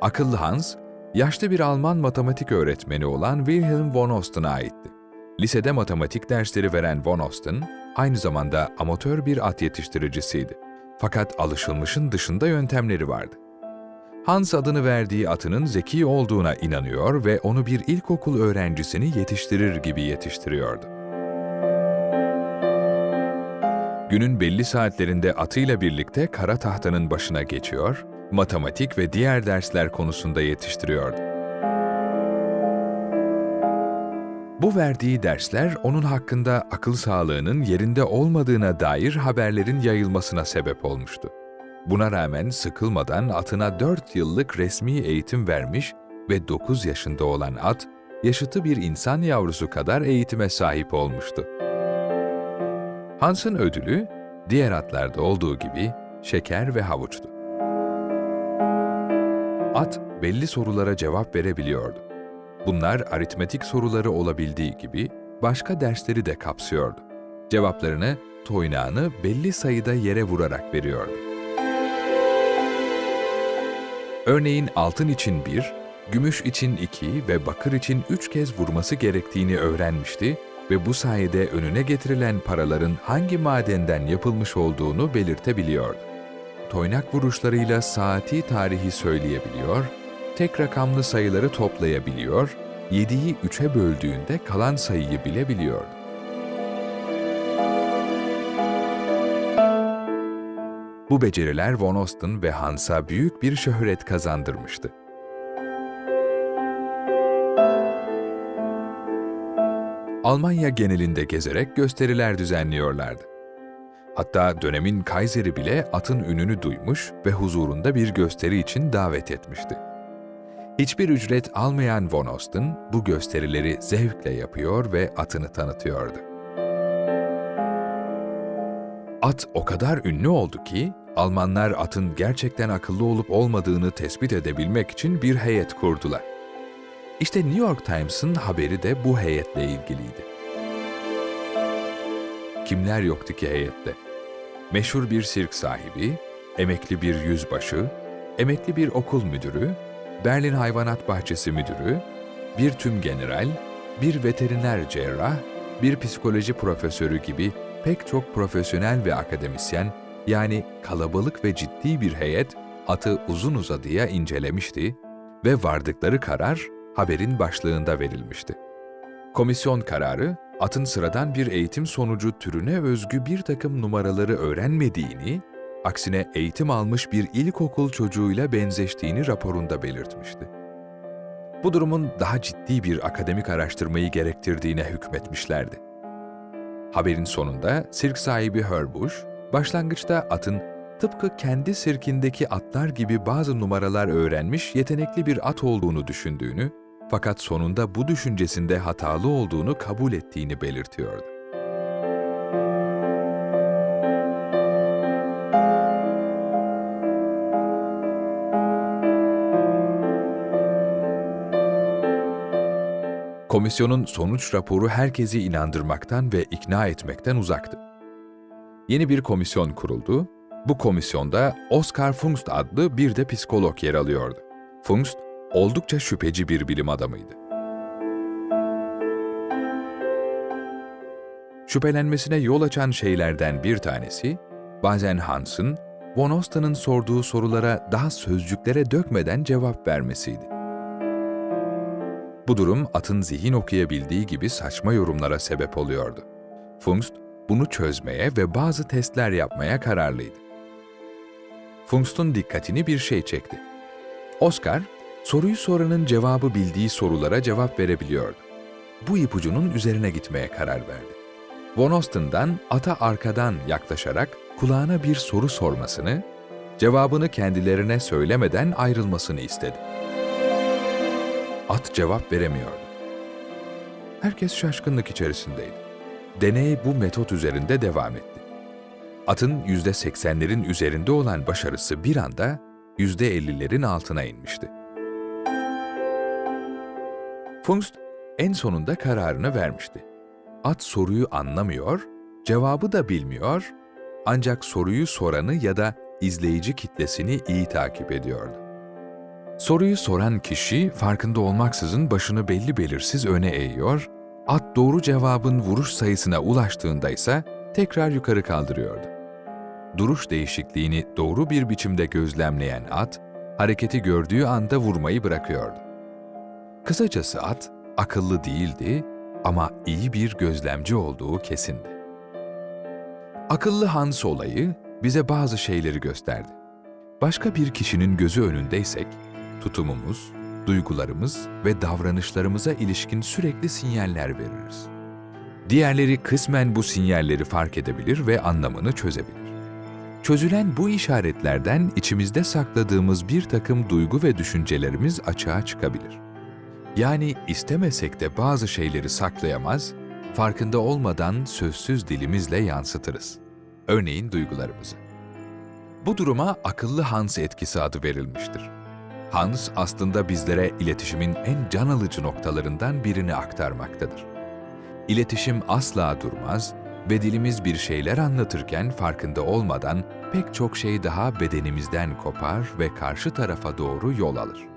Akıllı Hans, yaşlı bir Alman matematik öğretmeni olan Wilhelm von Osten'a aitti. Lisede matematik dersleri veren von Osten, aynı zamanda amatör bir at yetiştiricisiydi. Fakat alışılmışın dışında yöntemleri vardı. Hans adını verdiği atının zeki olduğuna inanıyor ve onu bir ilkokul öğrencisini yetiştirir gibi yetiştiriyordu. Günün belli saatlerinde atıyla birlikte kara tahtanın başına geçiyor, matematik ve diğer dersler konusunda yetiştiriyordu. Bu verdiği dersler onun hakkında akıl sağlığının yerinde olmadığına dair haberlerin yayılmasına sebep olmuştu. Buna rağmen sıkılmadan atına 4 yıllık resmi eğitim vermiş ve 9 yaşında olan at, yaşıtı bir insan yavrusu kadar eğitime sahip olmuştu. Hans'ın ödülü, diğer atlarda olduğu gibi şeker ve havuçtu. At belli sorulara cevap verebiliyordu. Bunlar aritmetik soruları olabildiği gibi başka dersleri de kapsıyordu. Cevaplarını toynağını belli sayıda yere vurarak veriyordu. Örneğin altın için bir, gümüş için iki ve bakır için üç kez vurması gerektiğini öğrenmişti ve bu sayede önüne getirilen paraların hangi madenden yapılmış olduğunu belirtebiliyordu. Toynak vuruşlarıyla saati tarihi söyleyebiliyor, tek rakamlı sayıları toplayabiliyor, yediği üçe böldüğünde kalan sayıyı bilebiliyordu. Bu beceriler Von Osten ve Hans'a büyük bir şöhret kazandırmıştı. Almanya genelinde gezerek gösteriler düzenliyorlardı. Hatta dönemin Kaiseri bile atın ününü duymuş ve huzurunda bir gösteri için davet etmişti. Hiçbir ücret almayan Von Osten bu gösterileri zevkle yapıyor ve atını tanıtıyordu. At o kadar ünlü oldu ki Almanlar atın gerçekten akıllı olup olmadığını tespit edebilmek için bir heyet kurdular. İşte New York Times'ın haberi de bu heyetle ilgiliydi. Kimler yoktu ki heyette? Meşhur bir sirk sahibi, emekli bir yüzbaşı, emekli bir okul müdürü, Berlin Hayvanat Bahçesi müdürü, bir tüm general, bir veteriner cerrah, bir psikoloji profesörü gibi pek çok profesyonel ve akademisyen, yani kalabalık ve ciddi bir heyet atı uzun uzadıya incelemişti ve vardıkları karar haberin başlığında verilmişti. Komisyon kararı, atın sıradan bir eğitim sonucu türüne özgü bir takım numaraları öğrenmediğini, aksine eğitim almış bir ilkokul çocuğuyla benzeştiğini raporunda belirtmişti. Bu durumun daha ciddi bir akademik araştırmayı gerektirdiğine hükmetmişlerdi. Haberin sonunda sirk sahibi Herbush, başlangıçta atın tıpkı kendi sirkindeki atlar gibi bazı numaralar öğrenmiş yetenekli bir at olduğunu düşündüğünü, fakat sonunda bu düşüncesinde hatalı olduğunu kabul ettiğini belirtiyordu. Komisyonun sonuç raporu herkesi inandırmaktan ve ikna etmekten uzaktı. Yeni bir komisyon kuruldu. Bu komisyonda Oscar Fungst adlı bir de psikolog yer alıyordu. Fungst, oldukça şüpheci bir bilim adamıydı. Şüphelenmesine yol açan şeylerden bir tanesi, bazen Hans'ın, Von Osten'ın sorduğu sorulara daha sözcüklere dökmeden cevap vermesiydi. Bu durum atın zihin okuyabildiği gibi saçma yorumlara sebep oluyordu. Fungst, bunu çözmeye ve bazı testler yapmaya kararlıydı. Fungst'un dikkatini bir şey çekti. Oscar, soruyu soranın cevabı bildiği sorulara cevap verebiliyordu. Bu ipucunun üzerine gitmeye karar verdi. Von Osten'dan ata arkadan yaklaşarak kulağına bir soru sormasını, cevabını kendilerine söylemeden ayrılmasını istedi. At cevap veremiyordu. Herkes şaşkınlık içerisindeydi. Deney bu metot üzerinde devam etti. Atın yüzde seksenlerin üzerinde olan başarısı bir anda yüzde ellilerin altına inmişti. Fungst en sonunda kararını vermişti. At soruyu anlamıyor, cevabı da bilmiyor, ancak soruyu soranı ya da izleyici kitlesini iyi takip ediyordu. Soruyu soran kişi farkında olmaksızın başını belli belirsiz öne eğiyor, at doğru cevabın vuruş sayısına ulaştığında ise tekrar yukarı kaldırıyordu. Duruş değişikliğini doğru bir biçimde gözlemleyen at, hareketi gördüğü anda vurmayı bırakıyordu. Kısacası at, akıllı değildi ama iyi bir gözlemci olduğu kesindi. Akıllı Hans olayı bize bazı şeyleri gösterdi. Başka bir kişinin gözü önündeysek, tutumumuz, duygularımız ve davranışlarımıza ilişkin sürekli sinyaller veririz. Diğerleri kısmen bu sinyalleri fark edebilir ve anlamını çözebilir. Çözülen bu işaretlerden içimizde sakladığımız bir takım duygu ve düşüncelerimiz açığa çıkabilir. Yani istemesek de bazı şeyleri saklayamaz, farkında olmadan sözsüz dilimizle yansıtırız. Örneğin duygularımızı. Bu duruma akıllı Hans etkisi adı verilmiştir. Hans aslında bizlere iletişimin en can alıcı noktalarından birini aktarmaktadır. İletişim asla durmaz ve dilimiz bir şeyler anlatırken farkında olmadan pek çok şey daha bedenimizden kopar ve karşı tarafa doğru yol alır.